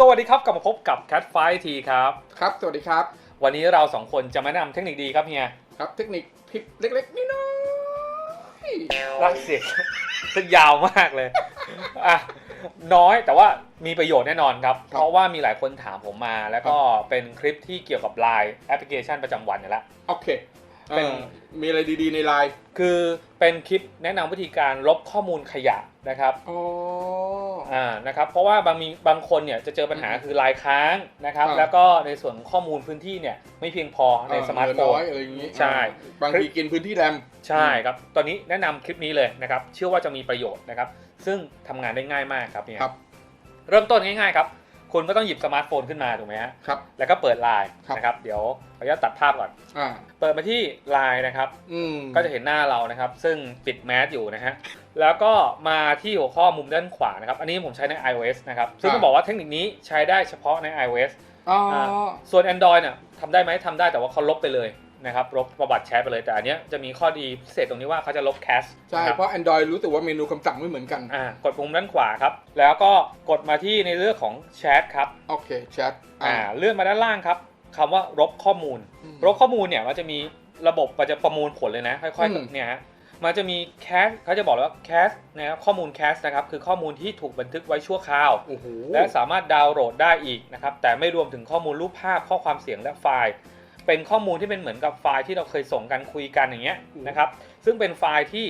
สวัสดีครับ กลับมาพบกับ Cat Fight ทีครับ ครับ สวัสดีครับ วันนี้เราสองคนจะมาแนะนำเทคนิคดีครับเฮีย ครับเทคนิคทิปเล็กๆน้อยรักเสียงซึ่งยาวมากเลยอะน้อยแต่ว่ามีประโยชน์แน่นอนครับ เพราะว่ามีหลายคนถามผมมา แล้วก็เป็นคลิปที่เกี่ยวกับ Line แอปพลิเคชันประจำวันนี่แหละๆโอเค เป็นอ่ามีอะไรดีๆในไลน์คือเป็นคลิปแนะนำวิธีการลบข้อมูลขยะนะครับอ๋ออ่านะครับเพราะว่าบางมีบางคนเนี่ยจะเจอปัญหาอืมคือลายค้างนะครับอ่าแล้วก็ในส่วนของข้อมูลพื้นที่เนี่ยไม่เพียงพอในสมาร์ทโฟเออนน้อยอะไรอย่างนี้ใช่อ่าบางทีกินพื้นที่แรมใช่ครับตอนนี้แนะนำคลิปนี้เลยนะครับ เชื่อว่าจะมีประโยชน์นะครับ ซึ่งทำงานได้ง่ายมากครับเนี่ยครับเริ่มต้นง่ายๆครับคุณก็ต้องหยิบสมาร์ทโฟนขึ้นมาถูกไหมฮะครับแล้วก็เปิดไลน์ครับนะครับ เดี๋ยว ขออนุญาตตัดภาพก่อน อ่าเปิดมาที่ไลน์นะครับ อืมก็จะเห็นหน้าเรานะครับ ซึ่งปิดแมสอยู่นะฮะ แล้วก็มาที่หัวข้อมุมด้านขวานะครับ อันนี้ผมใช้ใน iOS นะครับ ซึ่งต้องบอกว่าเทคนิคนี้ใช้ได้เฉพาะใน iOS อ๋ออ่าส่วน Android เนี่ยทำได้ไหมทำได้แต่ว่าเขาลบไปเลยนะครับ ลบประวัติแชทไปเลย แต่อันเนี้ยจะมีข้อดีพิเศษตรงนี้ว่าเขาจะลบแคชใช่เพราะ Android รู้สึกว่าเมนูคำสั่งไม่เหมือนกัน อ่ากดปุ่มด้านขวาครับ แล้วก็กดมาที่ในเรื่องของแชทครับ โอเคแชทอ่าเลื่อนมาด้านล่างครับ คำว่าลบข้อมูลอืมลบข้อมูลเนี่ยมันจะมีระบบมันจะประมวลผลเลยนะ ค่อยอืมๆเนี่ยฮะมันจะมีแคสเขาจะบอกเลยว่าแคสนะครับข้อมูลแคสนะครับคือข้อมูลที่ถูกบันทึกไว้ชั่วคราวโอ้โหและสามารถดาวน์โหลดได้อีกนะครับแต่ไม่รวมถึงข้อมูลรูปภาพข้อความเสียงและไฟล์ เป็นข้อมูลที่เป็นเหมือนกับไฟล์ที่เราเคยส่งกันคุยกันอย่างเงี้ยนะครับซึ่งเป็นไฟล์ที่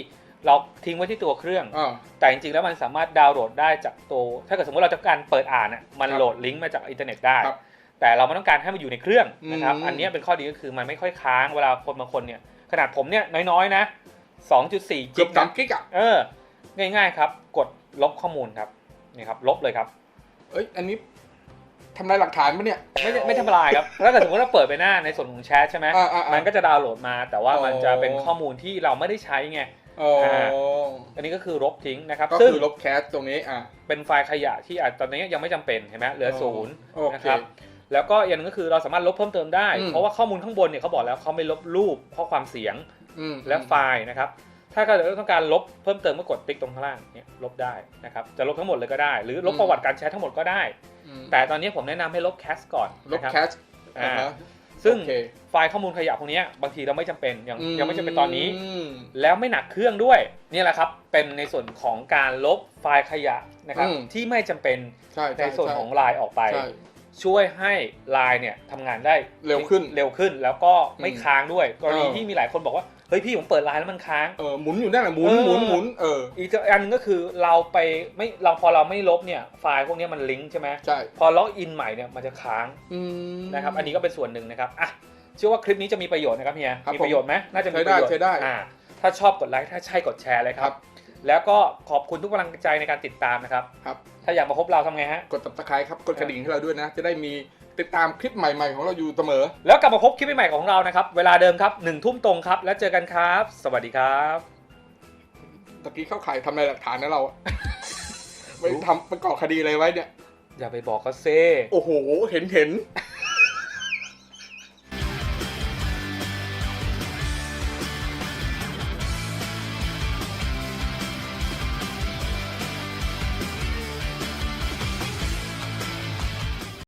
เราทิ้งไว้ที่ตัวเครื่องอ่าแต่จริงๆแล้วมันสามารถดาวน์โหลดได้จากตัว ถ้าเกิดสมมติเราต้องการเปิดอ่านอะมันครับโหลดลิงก์มาจากอินเทอร์เน็ตได้ครับ แต่เราไม่ต้องการให้มันอยู่ในเครื่องนะครับอืมอันเนี้ยเป็นข้อดีก็คือมันไม่ค่อยค้างเวลาคนบางคนเนี่ยขนาดผมเนี่ยน้อยๆนะ 2.4เกืจิอบกสามนะกิกอะเออ ง่ายๆครับ กดลบข้อมูลครับนี่ครับ ลบเลยครับ เอ้ยอันนี้ทำลายหลักฐานปะเนี่ยไม่ได้ไม่ทำลายครับถ้าเกิดสมมติเราเปิดไปหน้าในส่วนของแชทใช่ไหมอ่าอ่าอ่ามันก็จะดาวน์โหลดมา แต่ว่ามันอ๋อจะเป็นข้อมูลที่เราไม่ได้ใช้ไงอ๋ออาอันนี้ก็คือลบทิ้งนะครับก็ซึ่งคือลบแคสตรงนี้อ่าเป็นไฟล์ขยะที่อาจตอนนี้ยังไม่จำเป็นเห็นไหมเหลือศูนย์โอนะเคครับ แล้วก็อย่างหนึงก็คือเราสามารถลบเพิ่มเติมได้อืมเพราะว่าข้อมูลข้างบนเนี่ยเขาบอกแล้วเขาไม่ลบรูปข้อความเสียงอืมและไฟล์นะครับ ถ้าเกิดเราต้องการลบเพิ่มเติมก็กดติ๊กตรงข้างล่างเนี่ยลบได้นะครับจะลบทั้งหมดเลยก็ได้ หรือลบประวัติการแชททั้งหมดก็ได้อืมแต่ตอนนี้ผมแนะนำให้ลบแคสก่อนลบนะครับแคสอ่าอ่าฮะซึ่งโอเคไฟล์ข้อมูลขยะพวกเนี้ยบางทีเราไม่จำเป็นยังยังไม่จำเป็นตอนนี้มแล้วไม่หนักเครื่องด้วยนี่แหละครับเป็นในส่วนของการลบไฟล์ขยะนะครับอืมที่ไม่จำเป็นใช่ในส่วนของไลน์ออกไปใช่ช่วยให้ไลน์เนี่ยทำงานได้เร็วขึ้นเร็วขึ้นแล้วก็ไม่อืมค้างด้วยกรณีเออที่มีหลายคนบอกว่าเฮ้ยพี่ผมเปิดไลน์แล้วมันค้างเออหมุนอยู่นั่นแหละหมุนเออหมุนหมุนเอออีกอันหนึงก็คือเราไปไม่เราพอเราไม่ลบเนี่ยไฟล์พวกเนี้ยมันลิงก์ใช่ไหมใช่พอล็อกอินใหม่เนี่ยมันจะค้างอืมนะครับอันนี้ก็เป็นส่วนหนึ่งนะครับอะเชื่อว่าคลิปนี้จะมีประโยชน์นะครับเฮียครับมีประโยชน์ไหมน่าจะมีใช้ปได้ระโยชน์ใช้ได้อ่าถ้าชอบกดไลค์ถ้าใช่กดแชร์เลยคครัรับบ แล้วก็ขอบคุณทุกกำลังใจในการติดตามนะครับ ครับ ถ้าอยากมาพบเราทำไงฮะ กด subscribe ครับ กดกระดิ่งให้เราด้วยนะ จะได้มีติดตามคลิปใหม่ๆ ของเราอยู่เสมอ แล้วกลับมาพบคลิปใหม่ๆของเรานะครับ เวลาเดิมครับหนึ่งทุ่มตรงครับ แล้วเจอกันครับ สวัสดีครับ ตะกี้เข้าข่ายทำลายหลักฐานนะเราอะ ไปทำประกอบคดีอะไรไว้เนี่ย อย่าไปบอกเขาเซ่โอ้โห เห็นเห็น